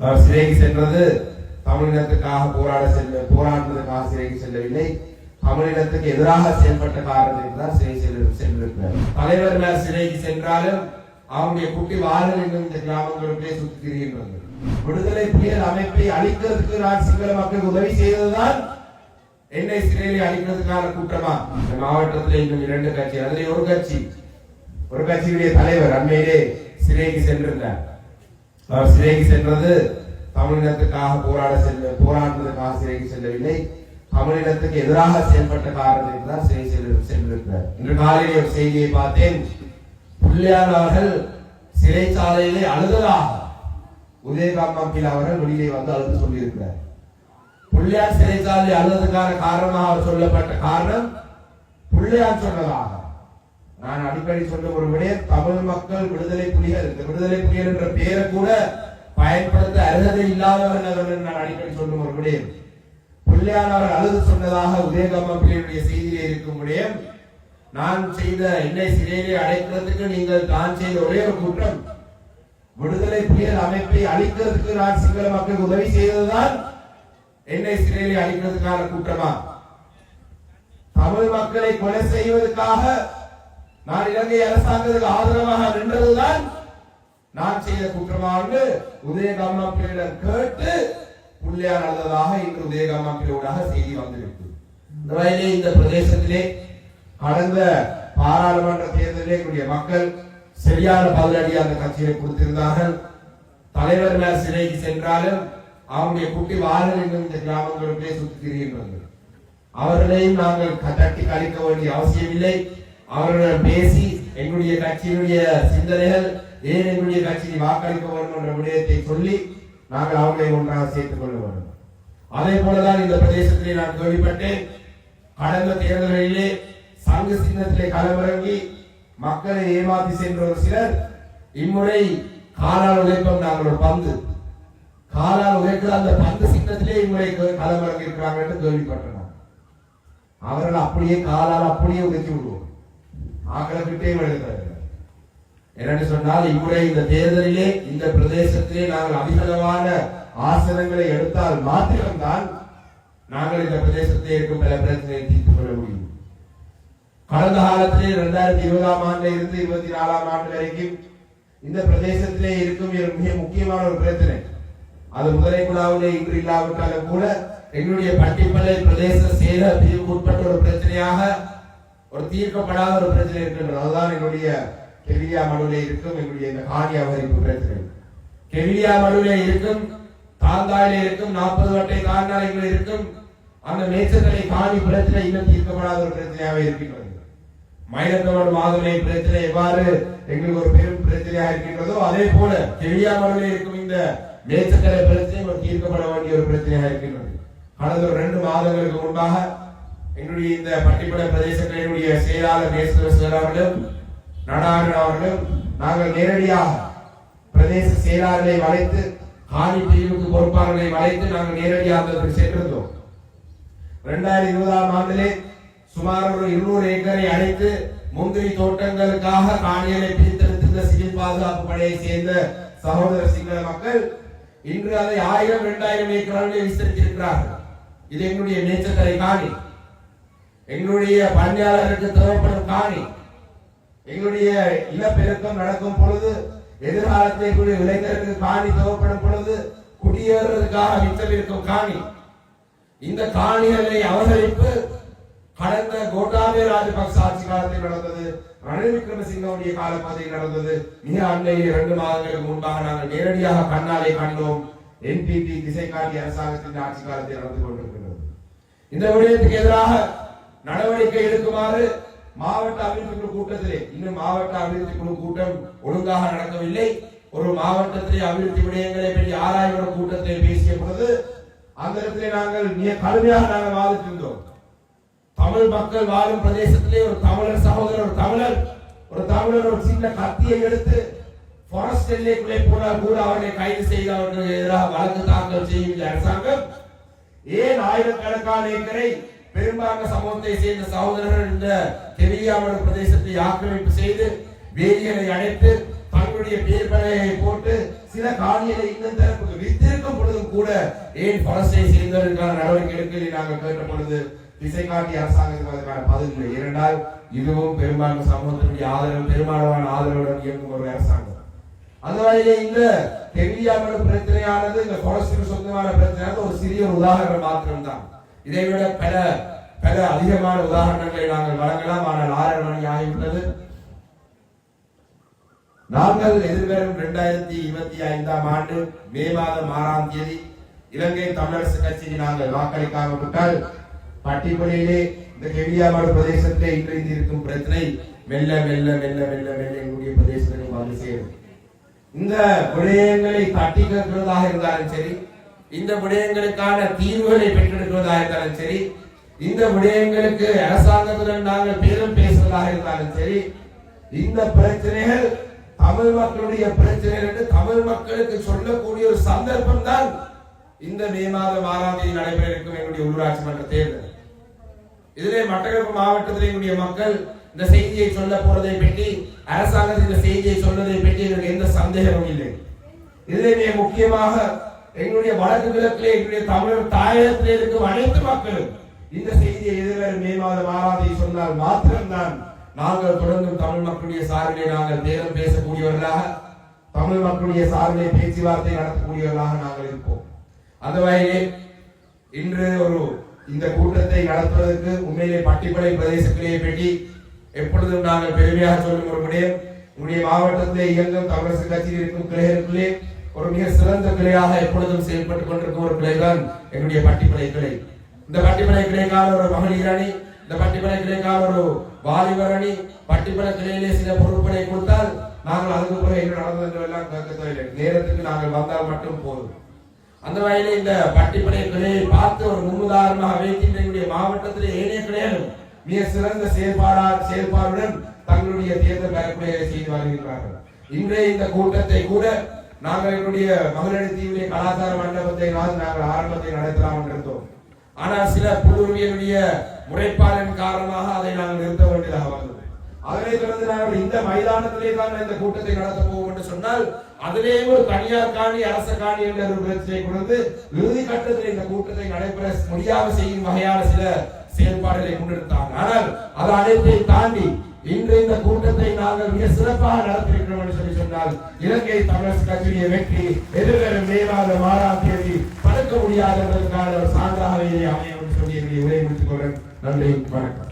அவர் சிறைக்கு சென்றது தமிழினத்துக்காக போராட செல்ல போராடுவதற்காக சிறைக்கு செல்லவில்லை. தமிழினத்துக்கு எதிராக செயல்பட்ட காரணத்திற்கு தான் சிறை சென்றிருக்கிறார். தலைவர்கள் சிறைக்கு சென்றாலும் அவருடைய குட்டி வாழல் என்னும் இந்த கிராமங்களுக்கே சுத்தி திரிகின்றது விடுதலை புலிகள் அமைப்பை அழிக்கிறதுக்கு நான் சிங்கள மக்களுக்கு உதவி செய்ததுதான் என்னை சிறையில் அழிக்கிறதுக்கான கூட்டமா? இந்த மாவட்டத்தில் இன்னும் இரண்டு கட்சி அதிலே ஒரு கட்சி ஒரு கட்சியுடைய தலைவர் அண்மையிலே சிறைக்கு சென்றிருந்தார். அவர் சிறைக்கு சென்றது தமிழினத்துக்காக போராட செல்ல போராடுவதற்காக சிறைக்கு செல்லவில்லை. தமிழினத்துக்கு எதிராக செயல்பட்ட காரணத்திற்கு தான் சிறை செல்ல சென்றிருக்கிறார். இன்று காலையில் ஒரு செய்தியை பார்த்தேன். புள்ளியார் அவர்கள் சிறைச்சாலையிலே அழுதலாக உதயகாந்த் மம்பில் அவர்கள் வெளியே வந்து அழுது சொல்லியிருக்கிறார். புள்ளியார் சிறைச்சாலை அழுவதற்கான காரணமாக அவர் சொல்லப்பட்ட காரணம் புள்ளியார் சொன்னதாக. நான் அடிக்கடி சொல்ல ஒரு விடயம் தமிழ் மக்கள் விடுதலை புலிகள் இந்த விடுதலை புலிகள் என்ற பெயரை கூட பயன்படுத்த அருகதை இல்லாதவர்கள் என்று நான் அடிக்கடி சொல்லும் ஒரு விடயம் பிள்ளையானவர் அழுது சொன்னதாக உதயகம்ம பிள்ளையுடைய செய்தியிலே இருக்கும் விடயம் நான் செய்த என்னை சிறையிலே அடைக்கிறதுக்கு நீங்கள் தான் செய்த ஒரே ஒரு குற்றம். விடுதலை புலிகள் அமைப்பை அழிக்கிறதுக்கு நான் சிங்கள மக்களுக்கு உதவி செய்ததுதான் என்னை சிறையிலே அழிக்கிறதுக்கான குற்றமா? தமிழ் மக்களை கொலை செய்வதற்காக நான் இலங்கை அரசாங்கத்துக்கு ஆதரவாக நின்றதுதான் நான் செய்த குற்றமாக உதயகாமா பிள்ளையிடம் கேட்டு புள்ளியார் அழுததாக இன்று உதயகாமா பிள்ளையோடாக செய்தி வந்திருக்கு இந்த இந்த பிரதேசத்திலே கடந்த பாராளுமன்ற தேர்தலிலே கூடிய மக்கள் சரியான பதிலடி அந்த கட்சியை கொடுத்திருந்தார்கள். தலைவர் மேல் சிறைக்கு சென்றாலும் அவருடைய குட்டி வாகனம் இன்னும் இந்த கிராமங்களுக்கே சுத்தி திரிகின்றது அவர்களையும் நாங்கள் தட்டி கழிக்க வேண்டிய அவசியமில்லை. அவர்களிடம் பேசி எங்களுடைய கட்சியினுடைய சிந்தனைகள் ஏன் எங்களுடைய கட்சியை வாக்களிக்க வேண்டும் என்ற விடயத்தை சொல்லி நாங்கள் அவர்களை ஒன்றாக சேர்த்துக் கொள்ள வேண்டும். அதே போலதான் இந்த பிரதேசத்திலே நான் கேள்விப்பட்டேன் கடந்த தேர்தல்களிலே சங்க சின்னத்திலே களமிறங்கி மக்களை ஏமாற்றி சென்ற ஒரு சிலர் இம்முறை காலால் உழைப்போம் நாங்கள் ஒரு பந்து. காலால் உழைக்கிற அந்த பந்து சின்னத்திலே இம்முறை களமிறங்கி இருக்கிறாங்க என்று கேள்விப்பட்டனர் அவர்கள் அப்படியே காலால் அப்படியே உதைச்சு விடுவோம். ஆக்களை விட்டே எழுதுறாங்க என்னன்னு சொன்னால் இம்முறை இந்த தேர்தலிலே இந்த பிரதேசத்திலே நாங்கள் அதிகளவான ஆசனங்களை எடுத்தால் மாத்திரம்தான் நாங்கள் இந்த பிரதேசத்திலே இருக்கும் பல பிரச்சனையை தீர்த்துக் கொள்ள முடியும். கடந்த காலத்திலே இரண்டாயிரத்தி இருபதாம் ஆண்டுல இருந்து இருபத்தி நாலாம் ஆண்டு வரைக்கும் இந்த பிரதேசத்திலே இருக்கும் மிக முக்கியமான ஒரு பிரச்சனை. அது முதலை குழாவிலே இன்று இல்லாவிட்டாலும் கூட எங்களுடைய பட்டிப்பள்ளை பிரதேச சேர பிரிவுக்கு உட்பட்ட ஒரு பிரச்சனையாக ஒரு தீர்க்கப்படாத ஒரு பிரச்சனை இருக்கின்றது அதுதான் எங்களுடைய கெவிலியா மடுவிலே இருக்கும் எங்களுடைய இந்த காணி அபகரிப்பு பிரச்சனை. கெவிலியா மடுவிலே இருக்கும் தாந்தாயிலே இருக்கும் நாற்பது வட்டை காரணாலைகள் இருக்கும் அந்த மேச்சத்தலை காணி பிரச்சனை இன்னும் தீர்க்கப்படாத ஒரு பிரச்சனையாக இருக்கின்றது. மயிலத்தோடு மாதுளை பிரச்சனை எவ்வாறு எங்களுக்கு ஒரு பெரும் பிரச்சனையாக இருக்கின்றதோ அதே போல கெவிலியாமலையில் இருக்கும் இந்த மேச்சத்தலை பிரச்சனை ஒரு தீர்க்கப்பட வேண்டிய ஒரு பிரச்சனையாக இருக்கின்றது. கடந்த ஒரு ரெண்டு மாதங்களுக்கு முன்பாக எங்களுடைய இந்த பட்டிப்பட பிரதேசங்களினுடைய செயலாளர் நேசர சார் அவர்களும் அவர்களும் நாங்கள் நேரடியாக பிரதேச செயலாளர்களை வளைத்து காணி பிரிவுக்கு பொறுப்பாளர்களை வளைத்து நாங்கள் நேரடியாக சென்றிருந்தோம். இரண்டாயிரத்தி இருபதாம் ஆண்டிலே சுமார் ஒரு இருநூறு ஏக்கரை அழைத்து முந்திரி தோட்டங்களுக்காக காணிகளை பிரித்தெடுத்திருந்த சிவில் பாதுகாப்பு படையை சேர்ந்த சகோதர சிங்கள மக்கள் இன்று அதை ஆயிரம் இரண்டாயிரம் ஏக்கராக விஸ்தரித்திருக்கிறார்கள். இது எங்களுடைய நேச்சக்கரை காணி. எங்களுடைய பணியாளர்களுக்கு தேவைப்படும் காணி எங்களுடைய இனப்பெருக்கம் நடக்கும் பொழுது எதிர்காலத்தை கூடிய இளைஞருக்கு காணி தேவைப்படும் பொழுது குடியேறுவதற்காக மிச்சம் இருக்கும் காணி. இந்த காணிகளை அவகரிப்பு கடந்த கோட்டாபே ராஜபக்ச ஆட்சி காலத்தில் நடந்தது. ரணில் விக்ரமசிங்கவுடைய காலப்பகுதியில் நடந்தது. மிக அண்மையில் இரண்டு மாதங்களுக்கு முன்பாக நாங்கள் நேரடியாக கண்ணாலே கண்டோம் என்பிபி திசை காட்டி அரசாங்கத்தின் ஆட்சி காலத்தில் நடந்து கொண்டிருக்கிறது. இந்த விடயத்துக்கு எதிராக நடவடிக்கை எடுக்குமாறு மாவட்ட அபிவிருத்தி குழு கூட்டத்திலே இன்னும் மாவட்ட அபிவிருத்தி குழு கூட்டம் ஒழுங்காக நடக்கவில்லை. ஒரு மாவட்டத்திலே அபிவிருத்தி விடயங்களை பற்றி ஆராய்வு கூட்டத்தில் பேசிய பொழுது அந்த இடத்திலே நாங்கள் மிக கடுமையாக நாங்கள் வாதிட்டிருந்தோம். தமிழ் மக்கள் வாழும் பிரதேசத்திலே ஒரு தமிழர் சகோதரர் ஒரு தமிழர் ஒரு தமிழர் ஒரு சின்ன கத்தியை எடுத்து ஃபாரஸ்ட் எல்லைக்குள்ளே போனால் கூட அவர்களை கைது செய்து அவர்களுக்கு எதிராக வழக்கு தாக்கல் செய்யும் அரசாங்கம் ஏன் ஆயிரக்கணக்கான ஏக்கரை பெரும்பாலான சமூகத்தை சேர்ந்த சகோதரர்கள் இந்த தெரியாமல் பிரதேசத்தை ஆக்கிரமிப்பு செய்து வேலிகளை அடைத்து தங்களுடைய பேர் பலகையை போட்டு சில காணிகளை இன்னும் தரப்புக்கு வித்து கூட ஏன் பலஸ்தீனை சேர்ந்ததற்கான நடவடிக்கை எடுக்கலை நாங்கள் கேட்ட பொழுது திசை காட்டி அரசாங்கத்துக்கு அதற்கான பதில் இல்லை இரண்டால் இதுவும் பெரும்பாலான சமூகத்தினுடைய ஆதரவு பெரும்பாலான ஆதரவுடன் இயங்கும் ஒரு அரசாங்கம். அந்த வகையிலே இந்த தெரியாமல் பிரச்சனையானது இந்த கொலஸ்ட்ரால் சொந்தமான பிரச்சனையானது ஒரு சிறிய உதாரணம் மாத்திரம்தான். இதை விட பல பல அதிகமான உதாரணங்களை நாங்கள் வழங்கலாம். ஆனால் ஆறரை மணி ஆகிவிட்டது. நாங்கள் எதிர்வரும் இரண்டாயிரத்தி இருபத்தி ஐந்தாம் ஆண்டு மே மாதம் ஆறாம் தேதி இலங்கை தமிழரசு கட்சிக்கு நாங்கள் வாக்களிக்காம விட்டால் பட்டிப்படையிலே இந்த கெவியாமடு பிரதேசத்திலே இன்றைந்து இருக்கும் பிரச்சனை. மெல்ல மெல்ல மெல்ல மெல்ல மெல்ல எங்களுடைய பிரதேசத்திற்கு வந்து சேரும். இந்த விடயங்களை தட்டி கேட்கிறதாக இருந்தாலும் சரி இந்த விடயங்களுக்கான தீர்வுகளை பெற்றெடுக்கிறதாக இருந்தாலும் சரி இந்த விடயங்களுக்கு அரசாங்கத்துடன் நாங்கள் பேரும் பேசுவதாக இருந்தாலும் சரி இந்த பிரச்சனைகள் தமிழ் மக்களுடைய பிரச்சனைகள் என்று தமிழ் மக்களுக்கு சொல்லக்கூடிய ஒரு சந்தர்ப்பம் தான் இந்த மே மாதம் ஆறாம் தேதி நடைபெற இருக்கும் எங்களுடைய உள்ளூராட்சி மன்ற தேர்தல். இதிலே மட்டக்களப்பு மாவட்டத்தில் எங்களுடைய மக்கள் இந்த செய்தியை சொல்ல போறதை பற்றி அரசாங்கத்தின் இந்த செய்தியை சொல்வதை பற்றி எனக்கு எந்த சந்தேகமும் இல்லை. இதிலே மிக முக்கியமாக எங்களுடைய வடக்கு கிழக்கிலே எங்களுடைய தமிழர் தாயகத்திலே இருக்கும் அனைத்து மக்களும் இந்த செய்தியை எதிர்வரும் மே மாதம் ஆறாம் சொன்னால் மாத்திரம்தான் நாங்கள் தொடர்ந்தும் தமிழ் மக்களுடைய சார்பிலே நாங்கள் பேரம் பேசக்கூடியவர்களாக தமிழ் மக்களுடைய சார்பிலே பேச்சுவார்த்தை நடத்தக்கூடியவர்களாக நாங்கள் இருப்போம். அந்த வகையிலே இன்று ஒரு இந்த கூட்டத்தை நடத்துவதற்கு உண்மையிலே பட்டிப்படை பிரதேசத்திலேயே பெட்டி எப்பொழுதும் நாங்கள் பெருமையாக சொல்லும் ஒரு முடியும் உங்களுடைய மாவட்டத்திலே இயங்கும் தமிழரசு கட்சியில் இருக்கும் கிளைகளுக்குள்ளே ஒரு மிக சிறந்த கிளையாக எப்பொழுதும் செயல்பட்டுக் கொண்டிருக்கும் ஒரு கிளைதான் எங்களுடைய பட்டிப்படை கிளை இந்த பட்டிப்படை கிளைக்கான ஒரு மகளிர் அணி இந்த பட்டிப்படை கிளைக்கான ஒரு வாலிபர் அணி பட்டிப்படை கிளையிலே சில பொறுப்புகளை கொடுத்தால் நாங்கள் அதுக்கு பிறகு என்ன நடந்தது எல்லாம் கேட்க தேவையில்லை. நேரத்துக்கு நாங்கள் வந்தால் மட்டும் போதும். அந்த வகையில இந்த பட்டிப்படை கிளையை பார்த்து ஒரு முன்னுதாரணமாக வைத்து எங்களுடைய மாவட்டத்தில் ஏனைய கிளைகளும் மிக சிறந்த செயல்பாடா செயல்பாடுடன் தங்களுடைய தேர்தல் பரப்புரையை செய்து வருகின்றார்கள். இன்றைய இந்த கூட்டத்தை கூட நாங்கள் எங்களுடைய மகளிர் தீவிர கலாச்சார மண்டபத்தை நாங்கள் ஆரம்பத்தை நடத்தலாம் என்று இருந்தோம். ஆனால் சில புல்லுரிமையுடைய முறைப்பாடின் காரணமாக அதை நாங்கள் நிறுத்த வேண்டியதாக வந்தது. அதனைத் தொடர்ந்து நாங்கள் இந்த மைதானத்திலே தான் இந்த கூட்டத்தை நடத்த போவோம் என்று சொன்னால் அதிலே ஒரு தனியார் காணி அரச காணி என்ற ஒரு பிரச்சனை கொடுத்து இறுதி கட்டத்தில் இந்த கூட்டத்தை நடைபெற முடியாமல் செய்யும் வகையான சில செயல்பாடுகளை முன்னெடுத்தாங்க ஆனால் அது அனைத்தை தாண்டி இன்று இந்த கூட்டத்தை நாங்கள் மிக சிறப்பாக நடத்திருக்கிறோம் என்று சொல்லி சொன்னால் இலங்கை தமிழர் கட்சியை வெற்றி எதிர்வரும் மே மாதம் ஆறாம் தேதி பறக்க முடியாததற்கான ஒரு சான்றாகவே அமையும் என்று சொல்லி என்னுடைய உரை முடித்துக் கொள்கிறேன். நன்றி வணக்கம்.